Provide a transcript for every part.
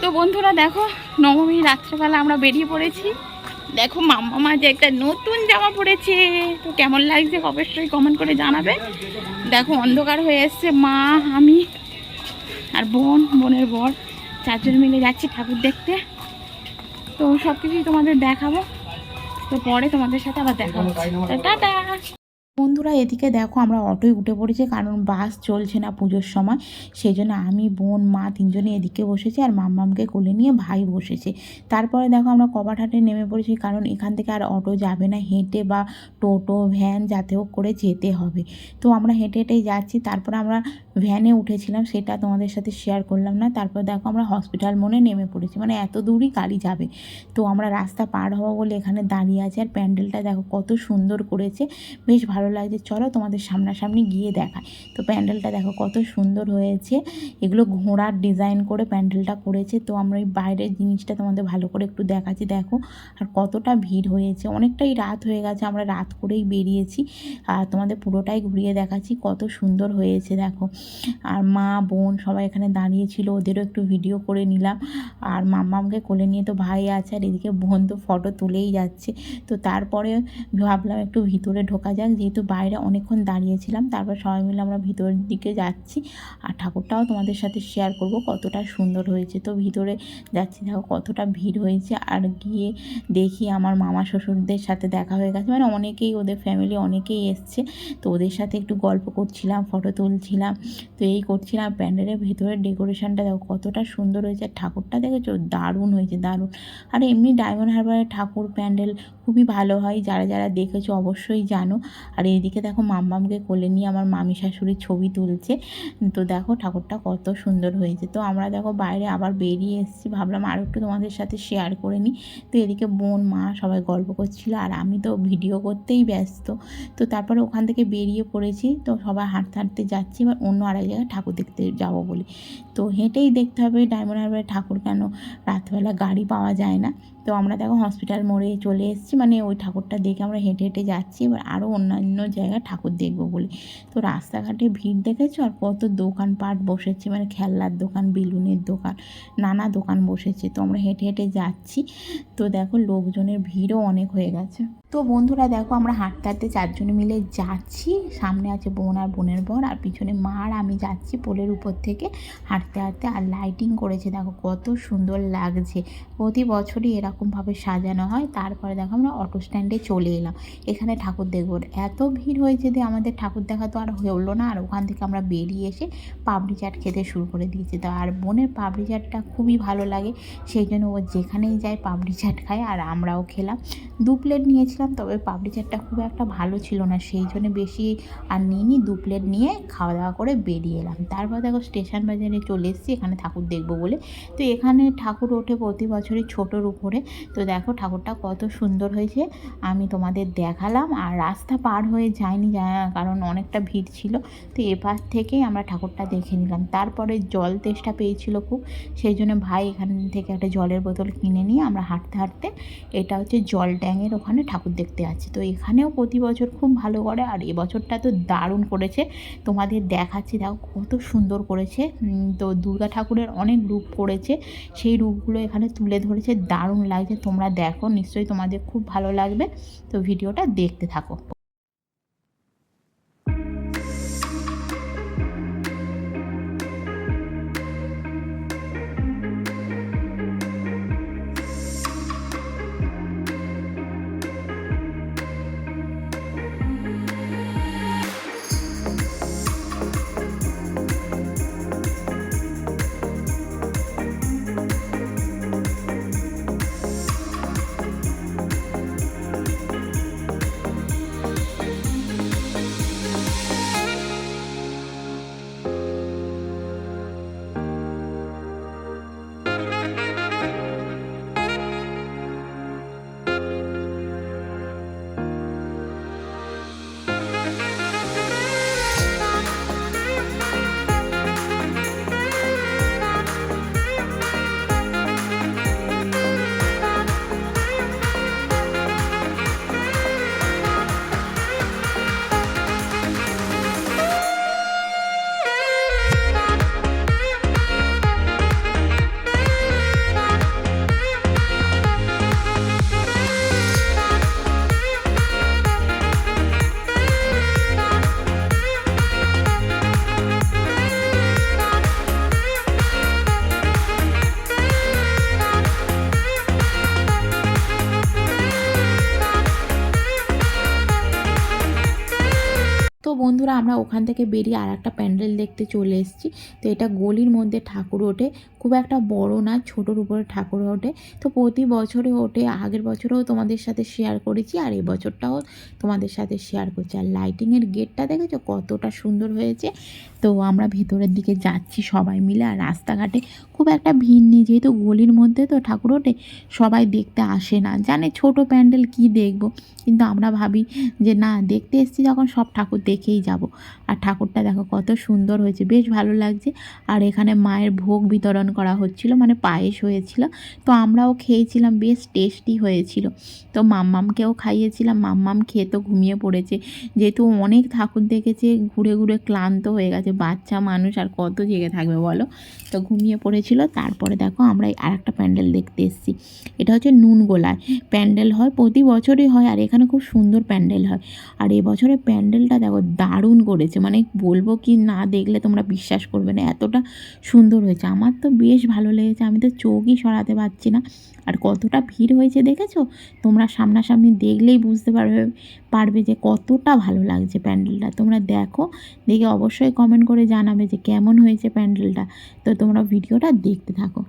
তো বন্ধুরা দেখো নবমী রাত্রেবেলা আমরা বেরিয়ে পড়েছি। দেখো মাম্মা মা যে একটা নতুন জামা পড়েছে তো কেমন লাগছে অবশ্যই কমেন্ট করে জানাবে। দেখো অন্ধকার হয়ে এসছে মা, আমি আর বোন, বোনের বর। চারজন মিলে যাচ্ছি ঠাকুর দেখতে। তো সব কিছুই তোমাদের দেখাবো। তো পরে তোমাদের সাথে আবার দেখাবো টাটা বন্ধুরা, এদিকে দেখো আমরা অটোয় উঠে পড়েছি, কারণ বাস চলছে না পুজোর সময়। সেই জন্য আমি, বোন, মা তিনজনে এদিকে বসেছি আর মাম্মামকে কোলে নিয়ে ভাই বসেছে। তারপরে দেখো আমরা কবাটহাটে নেমে পড়েছি, কারণ এখান থেকে আর অটো যাবে না। হেঁটে বা টোটো, ভ্যান, যাতে হোক করে যেতে হবে। তো আমরা হেঁটে হেঁটেই যাচ্ছি, তারপরে আমরা ভ্যানে উঠেছিলাম, সেটা তোমাদের সাথে শেয়ার করলাম না। তারপর দেখো আমরা হসপিটাল মনে নেমে পড়েছি মানে এত দূরই গাড়ি যাবে। তো আমরা রাস্তা পার হব বলে এখানে দাঁড়িয়ে আছি, আর প্যান্ডেলটা দেখো কত সুন্দর করেছে। বেশ ভালো লাগছে, চলো তোমাদের সামনাসামনি গিয়ে দেখায় তো প্যান্ডেলটা দেখো কত সুন্দর হয়েছে, এগুলো ঘোড়ার ডিজাইন করে প্যান্ডেলটা করেছে। তো আমরা এই বাইরের জিনিসটা তোমাদের ভালো করে একটু দেখাচ্ছি, দেখো। আর কতটা ভিড় হয়েছে, অনেকটাই রাত হয়ে গেছে, আমরা রাত করেই বেরিয়েছি। আর তোমাদের পুরোটাই ঘুরিয়ে দেখাচ্ছি, কত সুন্দর হয়েছে, দেখো। আর মা, বোন সবাই এখানে দাঁড়িয়েছিল ওদেরও একটু ভিডিও করে নিলাম। আর মাম্মামকে কোলে নিয়ে তো ভাই আছে, আর এদিকে বোন তো ফটো তুলেই যাচ্ছে। তো তারপরে ভাবলাম একটু ভিতরে ঢোকা যাক, যেহেতু বাইরে অনেকক্ষণ দাঁড়িয়েছিলাম, তারপর সবাই মিলে আমরা ভিতরের দিকে যাচ্ছি। আর ঠাকুরটাও তোমাদের সাথে শেয়ার করব কতটা সুন্দর হয়েছে। তো ভিতরে যাচ্ছি, দেখো কতটা ভিড় হয়েছে। আর গিয়ে দেখি আমার মামা শ্বশুরদের সাথে দেখা হয়ে গেছে। মানে অনেকেই ওদের ফ্যামিলি অনেকেই এসছে। তো ওদের সাথে একটু গল্প করছিলাম ফটো তুলছিলাম। তো এই করছিলাম প্যান্ডেলের ভিতরের ডেকোরেশনটা দেখো কতটা সুন্দর হয়েছে। আর ঠাকুরটা দেখেছ? দারুণ হয়েছে, দারুণ। আর এমনি ডায়মন্ড হারবারের ঠাকুর প্যান্ডেল খুবই ভালো হয়, যারা যারা দেখেছ অবশ্যই জানো। আর এইদিকে দেখো মাম্মামকে কোলে নিয়ে আমার মামি শাশুড়ির ছবি তুলছে। তো দেখো ঠাকুরটা কত সুন্দর হয়েছে। তো আমরা দেখো বাইরে আবার বেরিয়ে এসেছি, ভাবলাম আরও একটু তোমাদের সাথে শেয়ার করে নিই। তো এদিকে বোন, মা সবাই গল্প করছিল আর আমি তো ভিডিও করতেই ব্যস্ত। তো তারপরে ওখান থেকে বেরিয়ে পড়েছি, তো সবাই হাঁটতে হাঁটতে যাচ্ছি। এবার অন্য আরেক জায়গায় ঠাকুর দেখতে যাব বলে। তো হেঁটেই দেখতে হবে ডায়মন্ড হারবারে ঠাকুর কেন রাতবেলা গাড়ি পাওয়া যায় না। তো আমরা দেখো হসপিটাল মোড়ে চলে এসেছি মানে ওই ঠাকুরটা দেখে আমরা হেঁটে হেঁটে যাচ্ছি, এবার আরও অন্যান্য জায়গায় ঠাকুর দেখব বলে। তো রাস্তাঘাটে ভিড় দেখেছ? আর কত দোকানপাট বসেছে মানে খেলনার দোকান, বেলুনের দোকান, নানা দোকান বসেছে। তো আমরা হেঁটে হেঁটে যাচ্ছি। তো দেখো লোকজনের ভিড়ও অনেক হয়ে গেছে। তো বন্ধুরা দেখো আমরা হাঁটতে হাঁটতে চারজনে মিলে যাচ্ছি। সামনে আছে বোন আর বোনের বর, আর পিছনে মা আর আমি যাচ্ছি পোলের উপর থেকে। হাঁটতে হাঁটতে আর লাইটিং করেছে। দেখো কত সুন্দর লাগছে। প্রতি বছরই এরকমভাবে সাজানো হয়। তারপরে দেখো আমরা অটো স্ট্যান্ডে চলে এলাম। এখানে ঠাকুর দেখব। এত ভিড় হয়েছে যে আমাদের ঠাকুর দেখা তো আর হলো না। আর ওখান থেকে আমরা বেরিয়ে এসে পাপড়ি চাট খেতে শুরু করে দিয়েছি। তো আর বোনের পাপড়ি চাটটা খুবই ভালো লাগে। সেই জন্য ও যেখানেই যায় পাপড়ি চাট খায় আর আমরাও খেলাম। দু প্লেট নিয়েছিলাম, তবে পাপড়ি চাটটা খুব একটা ভালো ছিল না। সেই জন্য বেশি আর নিয়ে নিইনি। দু প্লেট নিয়ে খাওয়া দাওয়া করে বেরিয়ে এলাম। তারপর দেখো স্টেশন বাজারে চলে এসেছি, এখানে ঠাকুর দেখব বলে। তো এখানে ঠাকুর ওঠে প্রতি বছরই ছোটোর উপরে। তো দেখো ঠাকুরটা কত সুন্দর হয়েছে, আমি তোমাদের দেখালাম। আর রাস্তা পার হয়ে যায়নি কারণ অনেকটা ভিড় ছিল। তো এপাশ থেকেই আমরা ঠাকুরটা দেখে নিলাম। তারপরে জল তেষ্টা পেয়েছিল খুব, সেই জন্য ভাই এখান থেকে একটা জলের বোতল কিনে নিয়ে আমরা হাঁটতে হাঁটতে এটা হচ্ছে জল ট্যাঙের ওখানে ঠাকুর দেখতে যাচ্ছি তো এখানেও প্রতি বছর খুব ভালো করে, আর এবছরটা তো দারুণ করেছে। তোমাদের দেখাচ্ছি। দেখো কত সুন্দর করেছে। তো দুর্গা ঠাকুরের অনেক রূপ করেছে। সেই রূপগুলো এখানে তুলে ধরেছে। দারুণ লাগছে। তোমরা দেখো, নিশ্চয়ই তোমাদের খুব ভালো লাগবে। তো ভিডিওটা দেখতে থাকো। বন্ধুরা, আমরা ওখান থেকে বেরিয়ে আর একটা প্যান্ডেল দেখতে চলে এসেছি। তো এটা গলির মধ্যে ঠাকুর ওঠে। খুব একটা বড় না, ছোটোর উপরে ঠাকুর ওঠে। তো প্রতি বছরে ওঠে। আগের বছরেও তোমাদের সাথে শেয়ার করেছি, আর এবছরটাও তোমাদের সাথে শেয়ার করছি। আর লাইটিংয়ের গেটটা দেখেছ? কতটা সুন্দর হয়েছে। তো আমরা ভেতরের দিকে যাচ্ছি সবাই মিলে, আর রাস্তাঘাটে খুব একটা ভিড় নেই। যেহেতু গলির মধ্যে তো ঠাকুর ওঠে, সবাই দেখতে আসে না। জানে ছোট প্যান্ডেল কি দেখব? কিন্তু আমরা ভাবি যে না, দেখতে এসেছি যখন সব ঠাকুর দেখেই যাব। আর ঠাকুরটা দেখো কত সুন্দর হয়েছে, বেশ ভালো লাগছে। আর এখানে মায়ের ভোগ বিতরণ করা হচ্ছিল মানে পায়েস হয়েছিল। তো আমরাও খেয়েছিলাম, বেশ টেস্টি হয়েছিল। তো মাম্মামকেও খাইয়েছিলাম, মাম্মাম খেয়ে তো ঘুমিয়ে পড়েছে। যেহেতু অনেক ঠাকুর দেখেছে, ঘুরে ঘুরে ক্লান্ত হয়ে গেছে, বাচ্চা মানুষ আর কত জেগে থাকবে বলো? তো ঘুমিয়ে পড়েছিল, তারপরে দেখো আমরা আর একটা প্যান্ডেল দেখতে এসেছি। এটা হচ্ছে নুন গোলায়। প্যান্ডেল হয়, প্রতি বছরই হয়, আর এখানে খুব সুন্দর প্যান্ডেল হয়। আর এবছরে প্যান্ডেলটা দেখো দারুণ করেছে। মানে বলব কি না দেখলে তোমরা বিশ্বাস করবে না, এতটা সুন্দর হয়েছে। আমার তো বেশ ভালো লেগেছে, আমি তো চোখই সরাতে পারছি না। আর কতটা ভিড় হয়েছে দেখেছ? তোমরা সামনাসামনি দেখলেই বুঝতে পারবে পারবে যে কতটা ভালো লাগছে প্যান্ডেলটা। তোমরা দেখো, দেখে অবশ্যই কমেন্ট করে জানাবে যে কেমন হয়েছে প্যান্ডেলটা। তো তোমরা ভিডিওটা দেখতে থাকো।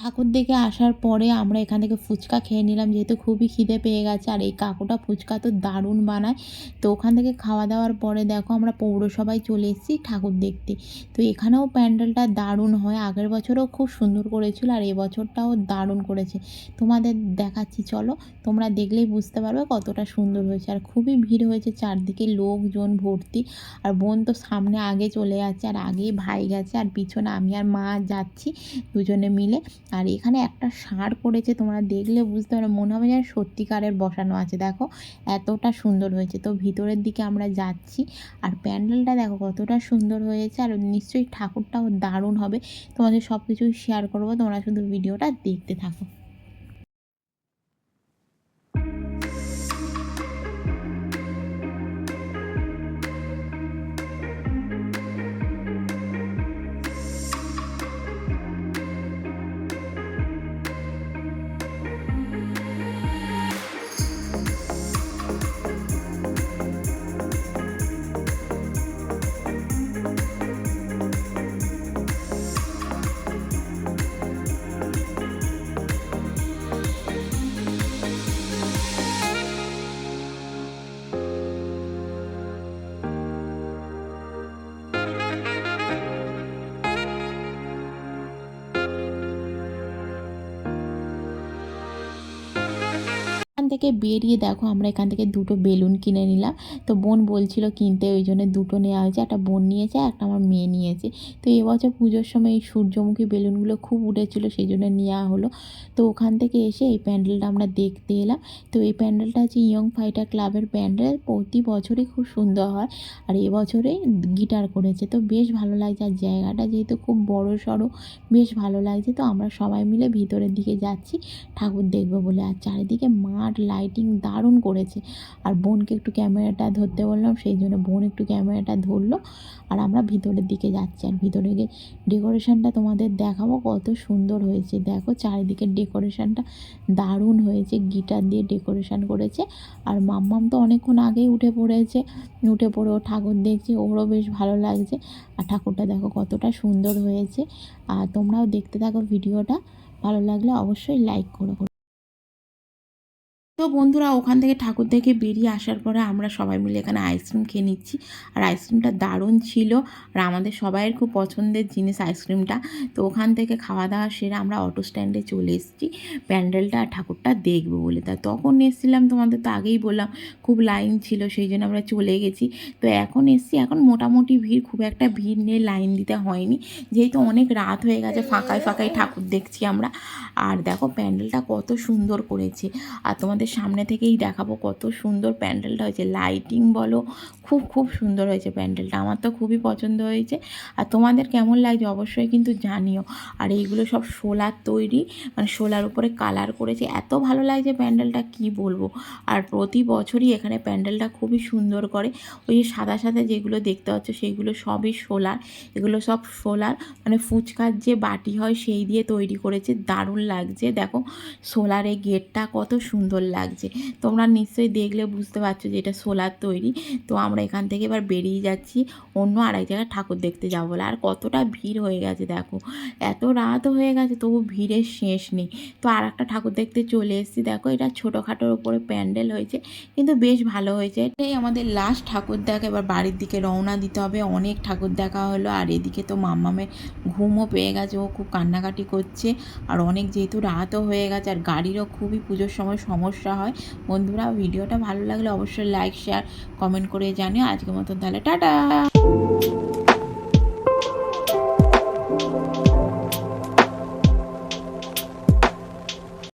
ঠাকুর দেখে আসার পরে আমরা এখান থেকে ফুচকা খেয়ে নিলাম, যেহেতু খুবই খিদে পেয়ে গেছে। আর এই কাকুটা ফুচকা তো দারুণ বানায়। তো ওখান থেকে খাওয়া দাওয়ার পরে দেখো আমরা পৌরসভায় চলে এসেছি ঠাকুর দেখতে। তো এখানেও প্যান্ডেলটা দারুণ হয়। আগের বছরও খুব সুন্দর করেছিল আর এবছরটাও দারুণ করেছে। তোমাদের দেখাচ্ছি, চলো। তোমরা দেখলেই বুঝতে পারবে কতটা সুন্দর হয়েছে। আর খুবই ভিড় হয়েছে চারদিকে লোকজন ভর্তি। আর বোন তো সামনে আগে চলে যাচ্ছে আর আগেই ভাই গেছে। আর পিছনে আমি আর মা যাচ্ছি দুজনে মিলে। আর এখানে একটা সার করেছে তোমরা দেখলে বুঝতে পারো, মনে হবে যেন সত্যিকারের বসানো আছে। দেখো, এতটা সুন্দর হয়েছে। তো ভিতরের দিকে আমরা যাচ্ছি, আর প্যান্ডেলটা দেখো কতটা সুন্দর হয়েছে, আর নিশ্চয়ই ঠাকুরটাও দারুণ হবে। তোমাদের সব কিছুই শেয়ার করব, তোমরা শুধু ভিডিওটা দেখতে থাকো। থেকে বেরিয়ে দেখো, আমরা এখান থেকে দুটো বেলুন কিনে নিলাম। তো বোন বলছিল কিনতে, ওই জন্য দুটো নেওয়া হয়েছে। একটা বোন নিয়েছে একটা আমার মেয়ে নিয়েছে। তো এবছর পুজোর সময় এই সূর্যমুখী বেলুনগুলো খুব উঠেছিল, সেই জন্য নেওয়া হলো। তো ওখান থেকে এসে এই প্যান্ডেলটা আমরা দেখতে এলাম। তো এই প্যান্ডেলটা হচ্ছে ইয়ং ফাইটার ক্লাবের প্যান্ডেল। প্রতি বছরই খুব সুন্দর হয়, আর এবছরে গিটার করেছে। তো বেশ ভালো লাগছে, আর জায়গাটা যেহেতু খুব বড় সড়ো, বেশ ভালো লাগছে। তো আমরা সবাই মিলে ভিতরের দিকে যাচ্ছি, ঠাকুর দেখব বলে। আর চারিদিকে মাঠ লাইটিং দারুণ করেছে। আর বোনকে একটু ক্যামেরাটা ধরতে বললাম, সেই জন্য বোন একটু ক্যামেরাটা ধরলো। আর আমরা ভিতরের দিকে যাচ্ছি। আর ভিতরে গিয়ে ডেকোরেশনটা তোমাদের দেখাবো, কত সুন্দর হয়েছে। দেখো চারিদিকে ডেকোরেশনটা দারুণ হয়েছে, গিটার দিয়ে ডেকোরেশন করেছে। আর মাম্মাম তো অনেকক্ষণ আগেই উঠে পড়েছে, উঠে পড়ে ও ঠাকুর দেখছে, ওরও বেশ ভালো লাগছে। আর ঠাকুরটা দেখো কতটা সুন্দর হয়েছে। আর তোমরাও দেখতে থাকো ভিডিওটা, ভালো লাগলে অবশ্যই লাইক করো। বন্ধুরা, ওখান থেকে ঠাকুর দেখে বেরিয়ে আসার পরে আমরা সবাই মিলে এখানে আইসক্রিম খেয়ে নিচ্ছি। আর আইসক্রিমটা দারুণ ছিল আর আমাদের সবাইয়ের খুব পছন্দের জিনিস আইসক্রিমটা তো ওখান থেকে খাওয়া দাওয়া সেরে আমরা অটো স্ট্যান্ডে চলে এসেছি। প্যান্ডেলটা আর ঠাকুরটা দেখব বলে। তা তখন এসেছিলাম, তোমাদের তো আগেই বললাম, খুব লাইন ছিল, সেই জন্য আমরা চলে গেছি। তো এখন এসছি, এখন মোটামুটি ভিড়, খুব একটা ভিড় নিয়ে লাইন দিতে হয়নি। যেহেতু অনেক রাত হয়ে গেছে, ফাঁকায় ফাঁকায় ঠাকুর দেখছি আমরা। আর দেখো, প্যান্ডেলটা কত সুন্দর করেছে। আর তোমাদের সামনে থেকেই দেখাবো কত সুন্দর প্যান্ডেলটা হয়েছে। লাইটিং বলো, খুব খুব সুন্দর হয়েছে প্যান্ডেলটা। আমার তো খুবই পছন্দ হয়েছে। আর তোমাদের কেমন লাগছে অবশ্যই কিন্তু জানিও। আর এইগুলো সব সোলার তৈরি মানে সোলার উপরে কালার করেছে। এত ভালো লাগছে প্যান্ডেলটা, কি বলব? আর প্রতি বছরই এখানে প্যান্ডেলটা খুবই সুন্দর করে। ওই যে সাদা সাদা যেগুলো দেখতে পাচ্ছ, সেইগুলো সবই সোলার। এগুলো সব সোলার মানে ফুচকার যে বাটি হয়, সেই দিয়ে তৈরি করেছে। দারুণ লাগছে। দেখো সোলারে গেটটা কত সুন্দর লাগছে তোমরা নিশ্চয়ই দেখলে বুঝতে পারছ যে এটা সোলার তৈরি। তো আমরা এখান থেকে এবার বেরিয়ে যাচ্ছি। অন্য আরেক জায়গায় ঠাকুর দেখতে যাব বলে। আর কতটা ভিড় হয়ে গেছে দেখো। এত রাত হয়ে গেছে, তবু ভিড়ের শেষ নেই। তো আর একটা ঠাকুর দেখতে চলে এসেছি। দেখো, এটা ছোটোখাটোর উপরে প্যান্ডেল হয়েছে। কিন্তু বেশ ভালো হয়েছে। এটাই আমাদের লাস্ট ঠাকুর দেখা। এবার বাড়ির দিকে রওনা দিতে হবে। অনেক ঠাকুর দেখা হলো। আর এদিকে তো মাম্মামের ঘুমও পেয়ে গেছে। ও খুব কান্নাকাটি করছে। আর অনেক যেহেতু রাতও হয়ে গেছে, আর গাড়িরও খুবই পুজোর সময় সমস্যা হয়। বন্ধুরা, ভিডিওটা ভালো লাগলে অবশ্যই লাইক শেয়ার কমেন্ট করে জানিও। আজকের মতন তাহলে, টাটা!